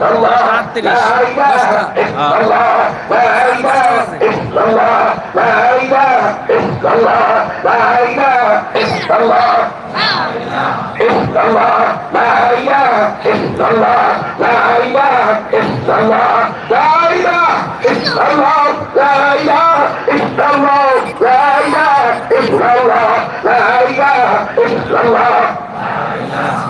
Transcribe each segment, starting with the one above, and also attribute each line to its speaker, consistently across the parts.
Speaker 1: রাত্রিশ দশটা Allah, la ilaha illallah,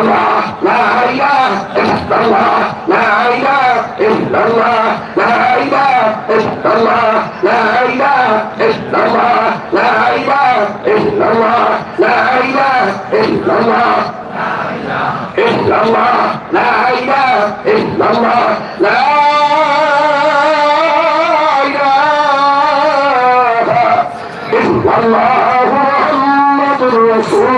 Speaker 1: الله لا إله إلا الله لا إله إلا الله لا إله إلا الله لا إله إلا الله لا إله إلا الله لا إله إلا الله إلا الله لا إله إلا الله لا إله إلا الله محمد رسول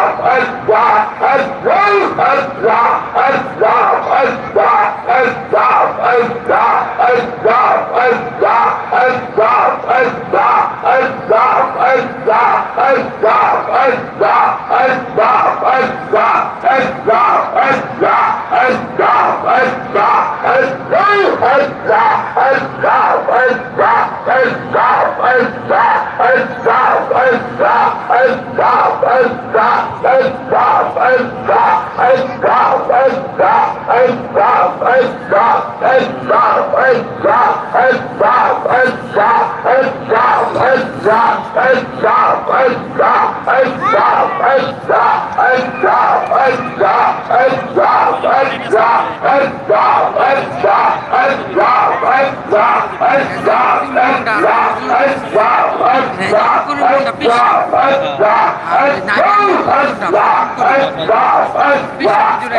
Speaker 2: Stop! ধরো একুরুটা বিশ আর নাইন বিশ জুড়ে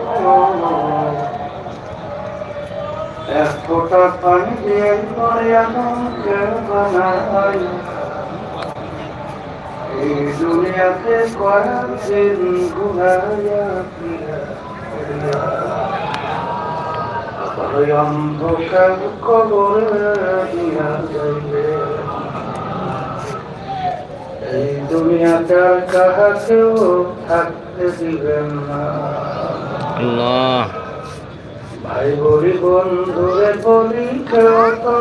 Speaker 3: ফোঁটা পানি দিয়ে মরিয়াদমকে বানাই এই দুনিয়াতে কয়েকদিন ঘুরাইয়া অন্ধকার কবরে দিয়া যাইবে এই দুনিয়াতে কাহাকেও থাকতে দিবেন না
Speaker 2: আল্লাহ।
Speaker 3: ভাই বলি বন্ধুরে বলি কেউ তো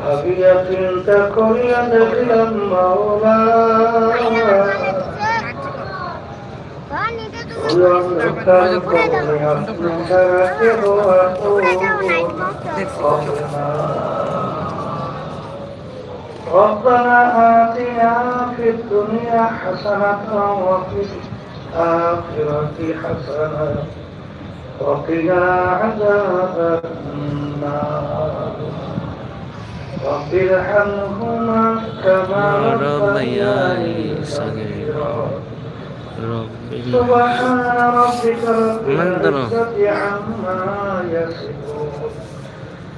Speaker 3: ভাবিয়া চিন্তা করিয়া দেখলাম মাওলা
Speaker 1: ওই
Speaker 3: অন্ধকার কবরে আপনি ছাড়া কেউ আপন হবে না। ربنا آتنا في الدنيا حسنة وفي الآخرة حسنة وقنا عذاب النار رب ارحمهما كما ربياني صغيرا سبحان ربك رب العزة عما يصفون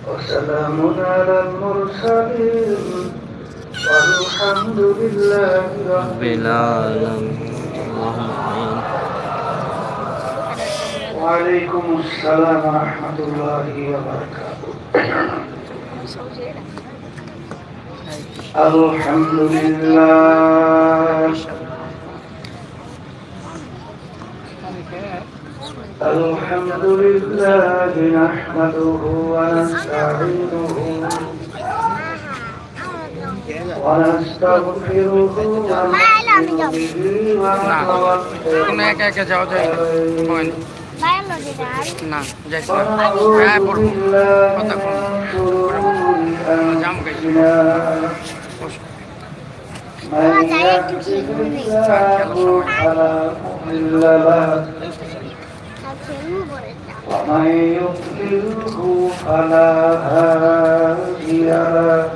Speaker 3: وسلام على المرسلين والحمد لله رب العالمين
Speaker 2: اللهم آمين
Speaker 3: وعليكم السلام ورحمة الله وبركاته. الحمد لله. الحمد لله نحمده ونستعينه ونستغفره ونؤمن به কোনো একা একা যাওয়া যায় না হয় না।
Speaker 1: না যাইছি
Speaker 3: না ونعوذ হ্যাঁ পড়বো بالله কতক্ষণ من شرور জাম খাইছি أنفسنا বসো। من يهده الله فلا مضل له ومن يضلله فلا هادي له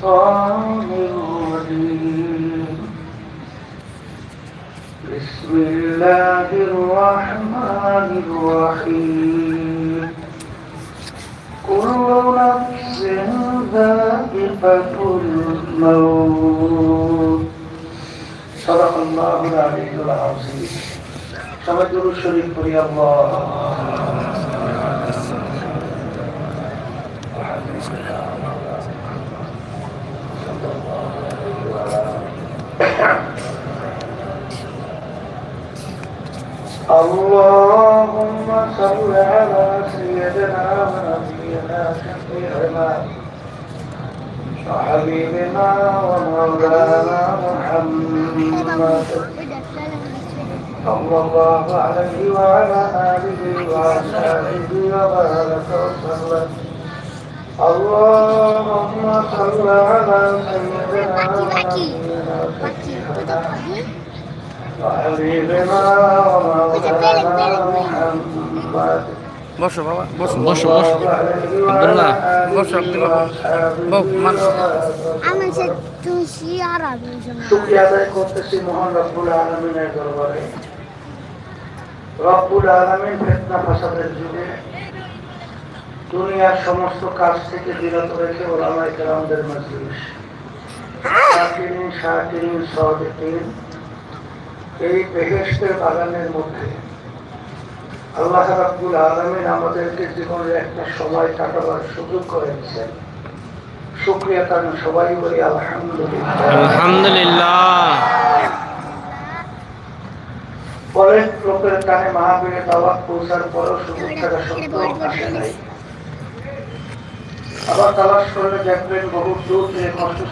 Speaker 3: الشيطان الرجيم بسم الله الرحمن الرحيم. كل نفس ذائقة الموت. صدق الله العلي العظيم. تبدل الشريف يا الله اللهم صل على سيدنا ونبينا شفيعنا وحبيبنا ومولانا محمد صلى الله عليه وعلى آله وأصحابه وبارك وسلم اللهم صل على سيدنا ونبينا شفيعنا وحبيبنا ومولانا محمد বসো বাবা বসো বসো বসো আব্দুল্লাহ বসো আব্দুল্লাহ বউ মানুষ আমি সে
Speaker 1: তুই শিয়ারা বুঝলাম শুক্রিয়া
Speaker 3: আদায় করতেছি মহান রব্বুল আলমিনের দরবারে রব্বুল আলমিন ফেতনা ফাসাদের যুগে দুনিয়ার সমস্ত কাজ থেকে বিরত রেখে ওলামাই কেরামদের মজলিস। এই বেহেস্তের বাগানের মধ্যে আল্লাহ রাব্বুল আলমিন আমাদেরকে জীবনের একটা সময় কাটাবার সুযোগ করে দিচ্ছেন শুক্রিয়া তার সবাই বলি আলহামদুলিল্লাহ।
Speaker 2: আলহামদুলিল্লাহ
Speaker 3: পরের লোকের কানে মাহাবীরের দাওয়াত পৌঁছার পরেও সুযোগ থাকা সত্ত্বেও আসে নাই। আবার বহু দূর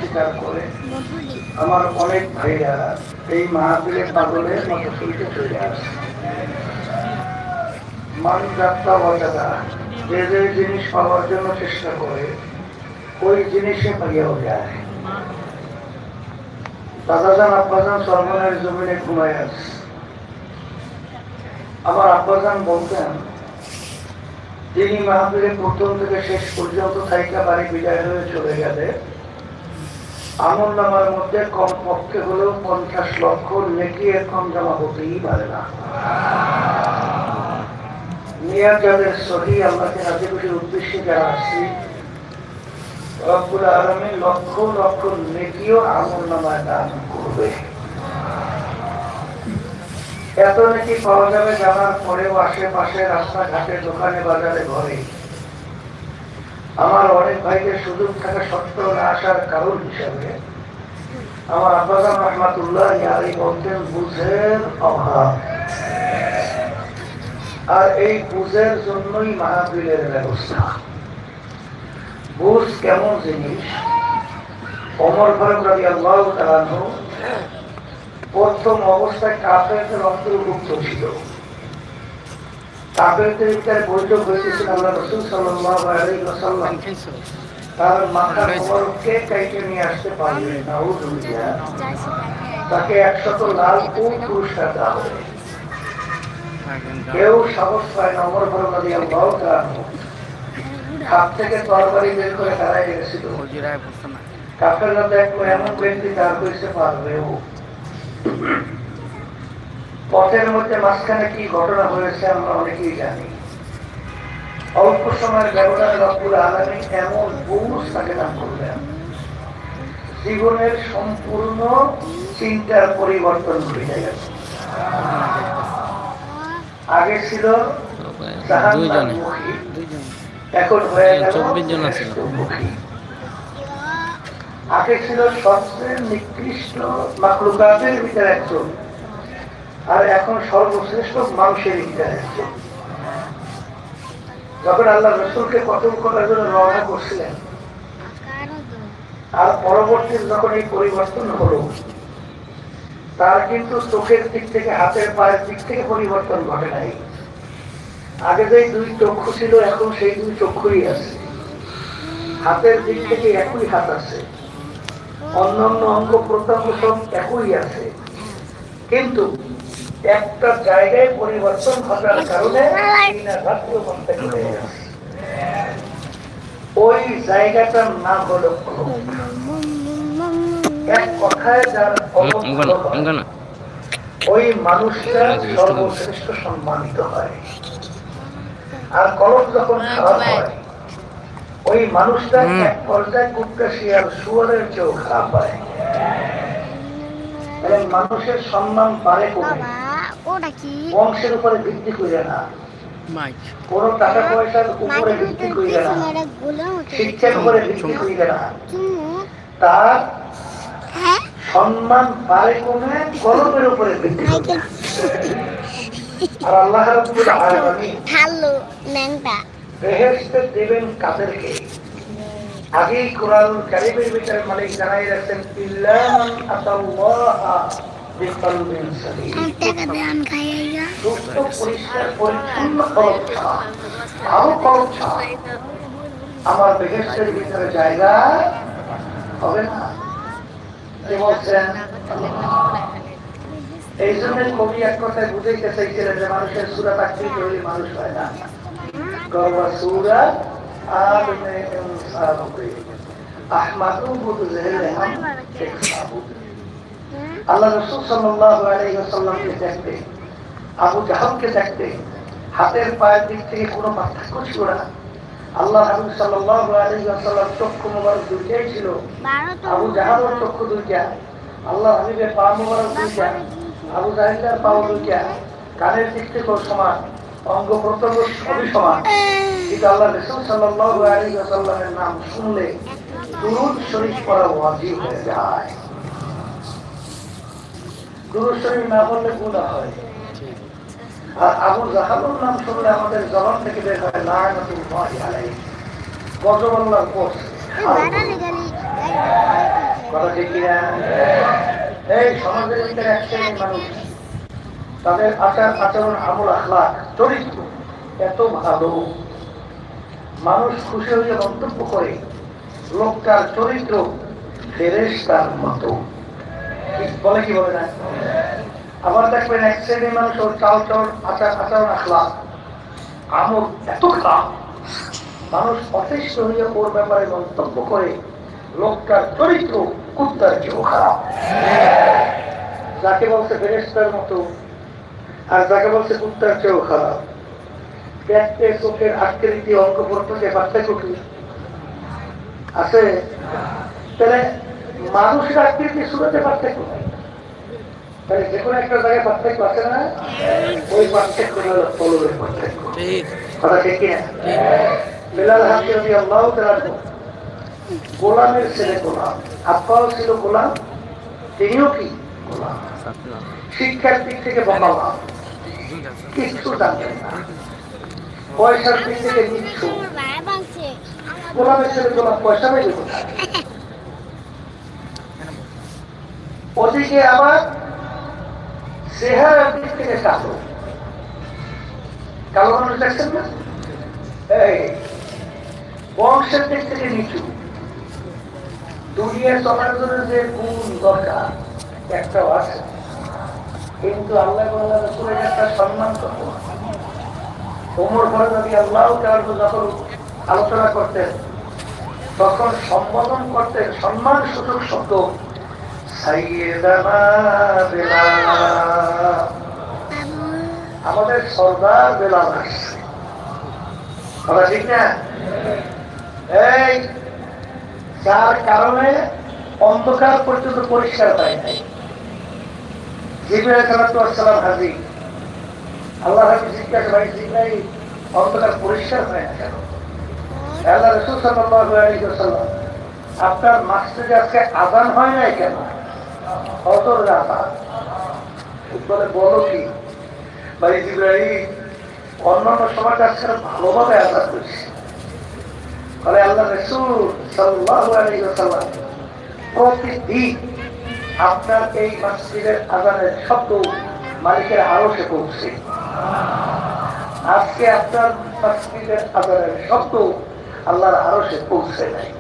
Speaker 3: স্বীকার করে। আমার অনেক এই মতো চলে মান যাত্রা যে যে জিনিস পাওয়ার জন্য চেষ্টা করে, ওই জিনিসে পাইয়াও যায়। দাদাজান, আব্বাজান সর্বনের জমিনে ঘুমায় আছে। আমার আব্বাজান বলতেন তিনি মাহফিলের প্রথম থেকে শেষ পর্যন্ত থাইকা বাড়ি বিদায় হয়ে চলে গেলে, আমল নামার মধ্যে কম পক্ষে হলেও পঞ্চাশ লক্ষ নেকি কম জমা হতেই পারে না। নিয়ার যাদের সহি আমাকে রাজিবুটির উদ্দেশ্যে যারা আসছি, রব্বুল আলমী লক্ষ লক্ষ নেকিও আমল নামায় দান করবে। এত নাকি পাওয়া যাবে জানার পরেও আশেপাশে রাস্তাঘাটে দোকানে, বাজারে, ঘরে? আমার অনেক ভাইদের সুযোগ থাকা সত্ত্বেও না আসার কারণ হিসাবে আমার আব্বাজান রহমাতুল্লাহ ইয়ারি বলতেন, বুঝের অভাব। আর এই বুঝের জন্যই মাহাবীরের ব্যবস্থা। বুঝ কেমন জিনিস? অমর ফারুক রাজি আল্লাহ প্রথম অবস্থায় কাপেরদের অন্তর্ভুক্ত ছিল। কাপেরদের ভিতরে বৈঠক হয়েছিল আল্লাহ রসুল সাল্লাহ তার মাথা মোবারককে কাইটে নিয়ে আসতে পারবে? না ও তাকে একশত লাল উট পুরস্কার দেওয়া হবে। কেউ সাহস পায় না অমর ফারুক আল্লাহ তালানহ থেকে তরবারি বের করে দাঁড়ায় গেছিল হজিরায় বসো না। এমন ব্যক্তি তার করতে পারবে ও পথের মধ্যে মাঝখানে কি ঘটনা হয়েছে আমরা অনেকেই জানি। অল্প সময়ের ব্যবধানে রব্বুল আলমী এমন বুঝ তাকে দান করলেন। জীবনের সম্পূর্ণ চিন্তার পরিবর্তন ঘটে গেছে। আগে ছিল এখন হয়ে গেল চব্বিশ জন আছে। আগে ছিল সবচেয়ে নিকৃষ্ট মাকলুকাতের ভিতরে একজন। আর এখন সর্বশ্রেষ্ঠ মানুষের ভিতরে একজন। যখন আল্লাহ রসুলকে কতল করার জন্য রওনা করছিলেন, আর পরবর্তী যখন এই পরিবর্তন হলো, তার কিন্তু চোখের দিক থেকে, হাতের পায়ের দিক থেকে পরিবর্তন ঘটে নাই। আগে যে দুই চক্ষু ছিল, এখন সেই দুই চক্ষুই আছে। হাতের দিক থেকে একই হাত আছে। অন্যান্য অঙ্গ প্রত্যঙ্গ সব একই আছে। কিন্তু একটা জায়গায় পরিবর্তন ঘটার কারণে। ওই জায়গাটার নাম হলো এক কথায় যার কলম অঙ্কনা অঙ্কনা ওই মানুষটা সর্বশ্রেষ্ঠ সম্মানিত হয়। আর কলম যখন খারাপ হয় ওই মানুষটা এক পর্যায়ে কুত্তা শিয়াল শুয়ারের চেয়েও খারাপ হয়। মানুষের সম্মান বাড়ে কমে বংশের উপরে ভিত্তি করে না। কোন টাকা পয়সার উপরে ভিত্তি ভিতর করে না।
Speaker 1: শিক্ষার উপরে
Speaker 3: ভিত্তি করে না। তার
Speaker 1: হ্যাঁ?
Speaker 3: সম্মান বাড়ে কমে কলমের উপরে ভিত্তি আর আল্লাহ রাব্বুল আলামিন
Speaker 1: ন্যাংটা।
Speaker 3: বেহেশতে দেবেন কাদেরকে। আগেই কোরআন কারিমের ভিতরে মালিক জানাই রাখছেন ইল্লামান আতাল্লাহা বিকলবিন সুস্থ পরিষ্কার পরিচ্ছন্ন ভালো আমার ভিতরে জায়গা হবে না। কি বলছেন? এই জন্য কবি এক কথায় বুঝাইতে চাইছিলেন যে মানুষের সুরা মানুষ হয় না। গর্বা সুরা আর আহমাদু বুধ জেহেলে হাম শেখ সাবুদ আল্লাহ রসুল সাল্লাল্লাহু আলাইহি ওয়াসাল্লামকে দেখতে আবু জাহালকে দেখতে হাতের পায়ের দিক থেকে কোনো পার্থক্য ছিল না আল্লাহ হাবিব সাল্লাল্লাহু আলাইহি ওয়াসাল্লাম চক্ষু মোবারক দুইটাই ছিল
Speaker 1: আবু জাহালের
Speaker 3: চক্ষু দুইটা আল্লাহ হাবিবের পা মোবারক দুইটা আবু জাহিদার পাও দুইটা কানের দিক থেকেও সমান অঙ্গ প্রত্যঙ্গ সবই সমান। কিন্তু আল্লাহ রসুল আলাইহি ওয়াসাল্লামের নাম শুনলে দুরুদ শরীফ পড়া ওয়াজিব হয়ে যায়। দুরুদ শরীফ না বললে গুনাহ হয়। আর আবু নাম শুনলে আমাদের জবান থেকে বের হয় লাগাতুল্লাহি আলাইহি। গজব আল্লাহর কোষ
Speaker 1: কথা
Speaker 3: এই সমাজের ভিতরে মানুষ তাদের আচার আচরণ, আমল আখলাক চরিত্র এত ভালো। মানুষ খুশি হয়ে মন্তব্য করে, লোকটার চরিত্র ফেরেশতার মতো। কি- বলে কি বলে না? আবার দেখবেন এক শ্রেণির মানুষ ওর চাল চল আচার আচরণ আখলাক আমল এত খারাপ। মানুষ অতিষ্ঠ হয়ে ওর ব্যাপারে মন্তব্য করে, লোকটার চরিত্র কুত্তার চেয়েও খারাপ। যাকে বলছে ফেরেস্তার মতো আর যাকে বলছে কুত্তার চেয়েও খারাপ। চোখের আকৃতি অঙ্গ প্রত্যেকে পার্থক্য কি আছে? তাহলে মানুষের আকৃতি শুরুতে পার্থক্য নাই তাহলে যে কোনো একটা জায়গায় পার্থক্য আছে না? ওই পার্থক্য হলো তলবের পার্থক্য কথা ঠিক কিনা? বিলাল হামদি আল্লাহ গোলামের ছেলে গোলাম। আব্বাও ছিল গোলাম তিনিও কি? গোলাম। শিক্ষার দিক থেকে বকালাম কিচ্ছু পয়সার দিক থেকে গোলামের ছেলে পয়সা ওদিকে আবার দিক থেকে কালো কালো মানুষ দেখছেন না? এই, বংশের দিক থেকে নিচু। দুনিয়া চলার জন্য যে গুণ দরকার, একটাও আছে। কিন্তু আল্লাহ আল্লাহ রসুলের একটা সম্মান করব ওমর ঘরে যদি আল্লাহ যখন আলোচনা করতেন, তখন সম্বোধন করতেন, সম্মান সূচক শব্দ আমাদের সর্দার বেলাল আসছে। ঠিক না? এই, যার কারণে অন্ধকার পর্যন্ত পরিষ্কার হয় নাই। জিবির সালাম হাজির আল্লাহ হাবিব জিজ্ঞাসা ভাই পরিষ্কার হয় কেন? আল্লাহ রসুল সাল্লাল্লাহু আলাইহি ওয়াসাল্লাম, আপনার মাসজিদে আজকে আজান হয় নাই কেন? অতর আজান। বলে, বলো কি? ভাই জিব্রাহিম অন্যান্য সমাজ আজকে ভালোভাবে আজাদ করছে বলে, আল্লাহ রসুল ওয়াসাল্লাম প্রতিদিন আপনার এই মসজিদের আজানের শব্দ মালিকের আরও সে পৌঁছে আজকে আপনার মসজিদের আজানের শব্দ আল্লাহর আরও সে পৌঁছে নেয়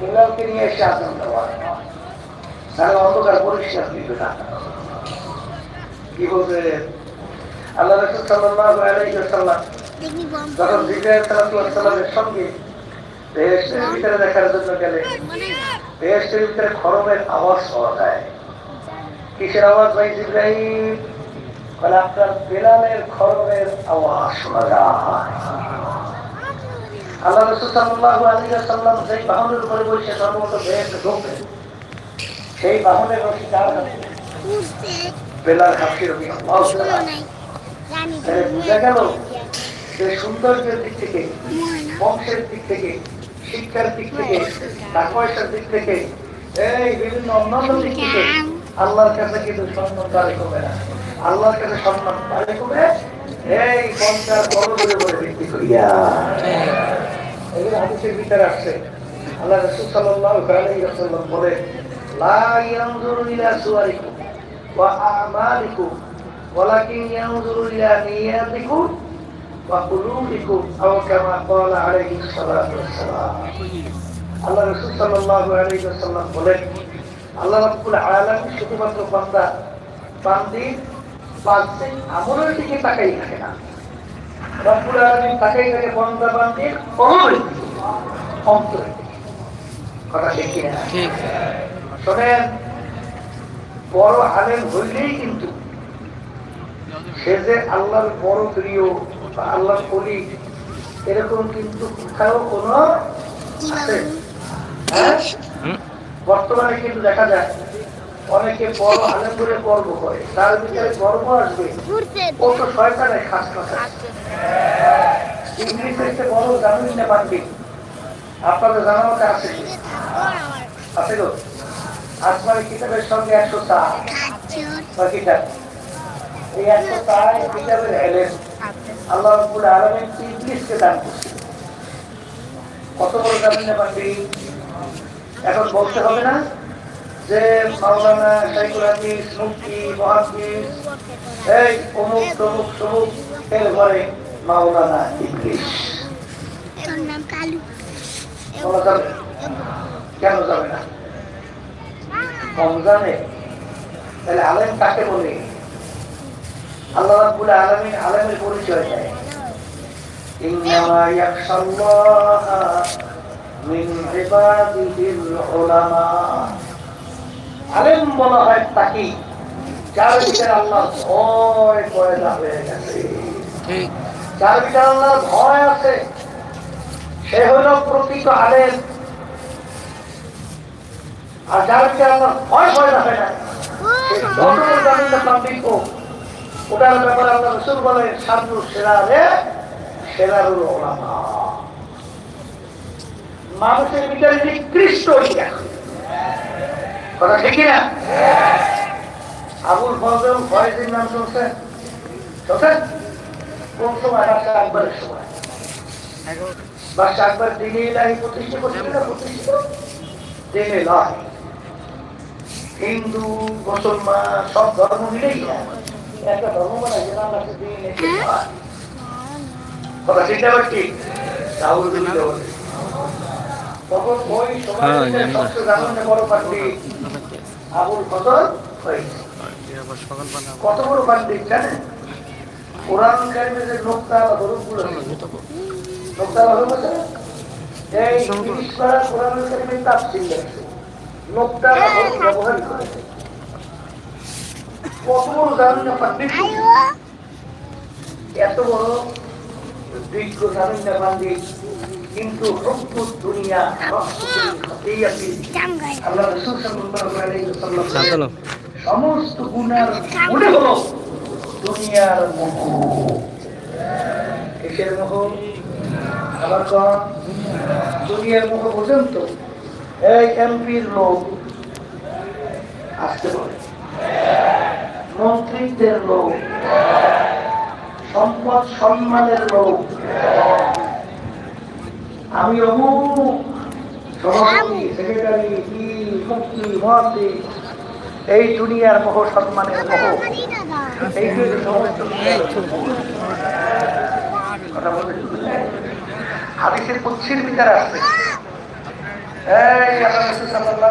Speaker 3: ইমরানকে নিয়ে এসে আনন্দ হয়। তাহলে অন্ধকার পরিষ্কার দিবে না। কি বলতে আল্লাহ রসুল
Speaker 1: দেখি বম যখন
Speaker 3: সাল্লাল্লাহু সাল্লামের সঙ্গে বেহেশতের ভিতরে দেখার জন্য গেলে ভিতরে খরমের আওয়াজ পাওয়া যায় কিসের আওয়াজ ভাই জিব্রাইল বলে, আপনার বেলালের খরমের আওয়াজ শোনা যায়। আল্লাহ রসুল সাল্লাল্লাহু আলাইহি ওয়াসাল্লাম যেই বাহনের উপরে বসে সর্বত বেহেশতে ঢুকবেন সেই বাহনের রশি
Speaker 1: বোঝা গেল
Speaker 3: যে সৌন্দর্যের দিক থেকে, বংশের দিক থেকে শিক্ষার দিক থেকে টাকা পয়সার দিক থেকে এই বিভিন্ন অন্যান্য দিক থেকে আল্লাহর কাছে কিন্তু সম্মান তারে কমে না। আল্লাহর কাছে সম্মান তারে কমে এই পঞ্চাশ বড় করে বলে বিক্রি করিয়া এগুলো হাদিসের ভিতরে আসছে। আল্লাহ রসুল সাল্লাল্লাহু আলাইহি ওয়াসাল্লাম বলে লা ইয়ানজুরু ইলা সুওয়ারিকুম ওয়া আমালিকুম ওয়ালাকিন ইয়ানজুরু ইলা নিয়াতিকুম আল্লাহ রসুল বলেন আল্লাহ রাব্বুল শুধুমাত্র বান্দা বান্দি বাহ্যিক আমলের দিকে তাকাই থাকে না। রব্বুল আলামিন তাকাই থাকে বান্দা বান্দির অন্তরের দিকে। অন্তরের কথা ঠিক কিনা? শোনেন বড় আলেম হইলেই কিন্তু সে যে আল্লাহর বড় প্রিয় বা আল্লাহর কলি এরকম কিন্তু কোথাও কোনো
Speaker 1: আছে?
Speaker 3: হ্যাঁ? বর্তমানে কিন্তু দেখা যায় অনেকে বড় আলেম করে গর্ব করে। তার ভিতরে গর্ব আসবে।
Speaker 1: ও
Speaker 3: তো শয়তানের খাস কথা। ইংলিশ একটা বড় জানুন না পারবে। আপনাদের জানা মতো আছে? আছে গো আসমানি কিতাবের সঙ্গে একশো চার। কিতাব? এই একশো চার কিতাবের এলেন। আল্লাহ রব্বুল দান কত বড় জানেন না এখন বলতে হবে না যে মাওলানা সাইকুল হাদিস মুফতি মহাদিস এই অমুক তমুক তমুক এর ঘরে মাওলানা ইংলিশ
Speaker 1: তোর নাম কালু। বলা
Speaker 3: যাবে? কেন যাবে না? কম জানে। তাহলে আলেম কাকে বলে? আল্লাহ রাব্বুল আলামিন আলেমের পরিচয় দেয়। ইন্নামা ইয়াখশাল্লাহা মিন ইবাদিহিল উলামা। আলেম বলা হয় তাকে যার ভিতরে আল্লাহ ভয় পয়দা হয়ে গেছে। ঠিক। যার ভিতরে আল্লাহর ভয় আছে সে হইল প্রকৃত আলেম। আর যার ভিতরে আল্লাহর ভয় পয়দা হয় না
Speaker 1: সে যত জানেন
Speaker 3: না পাবলিক হোক, ওটার ব্যাপারে আল্লাহ রসুল বলেন সাধু সেরা রে সেরারুল ওলামা মানুষের ভিতরে নিকৃষ্ট কথা ঠিক না আবুল ফজল ফয়েজের নাম শুনছেন? শুনছেন? কোন সময়? বাদশাহ আকবরের সময়। আকবর দিনে ইলাহি প্রতিষ্ঠা করছিল না প্রতিষ্ঠিত? দিনে হিন্দু, মুসলমান, সব ধর্ম মিলেই একটা হ্যাঁ, কত বড় পান্ডিত জানেন কোরআন কারিমের যে নোক্তা বা হরফগুলো নোক্তা বা না? এই তিরিশ পারা কোরআন কারিমের তাফসীর নোক্তা বা হরফ ব্যবহার করেছে কত বড় এত বড় বিজ্ঞ কিন্তু দুনিয়া আল্লাহ রাসূল সাল্লাল্লাহু আলাইহি ওয়াসাল্লাম সমস্ত গুণার মনে হলো দুনিয়ার মোহ কিসের মোহ আবার দুনিয়ার মোহ পর্যন্ত এই এমপির লোক আসতে পারে। মন্ত্রীদের লোক সম্পদ সম্মানের লোক আমি অমুক সভাপতি সেক্রেটারি কি এই দুনিয়ার মোহ সম্মানের মোহ। এই হাদিসের কুচ্ছির ভিতরে আসছে এই আল্লাহ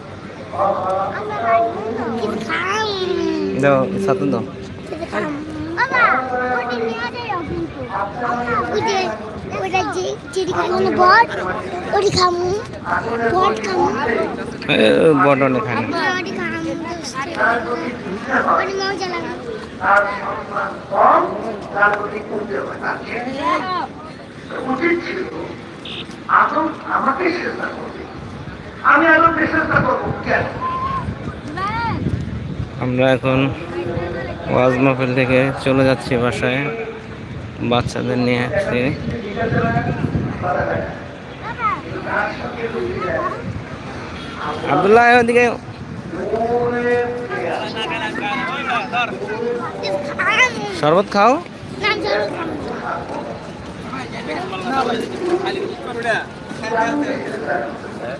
Speaker 2: দাও সাথে দাও
Speaker 3: বট অনেক খায় না
Speaker 1: ওটি খামু
Speaker 3: ওটি
Speaker 1: মজা লাগে
Speaker 3: তার সম্মান কম তার প্রতি করতে হবে তার ছেলে উচিত ছিল আমাকে করবে আমি আদমকে চেষ্টা করব কেন
Speaker 2: আমরা এখন ওয়াজ মাহফিল থেকে চলে যাচ্ছি বাসায় বাচ্চাদের নিয়ে আসছি
Speaker 3: আবদুল্লাহ
Speaker 2: ওদিকে শরবত খাও
Speaker 3: না মানে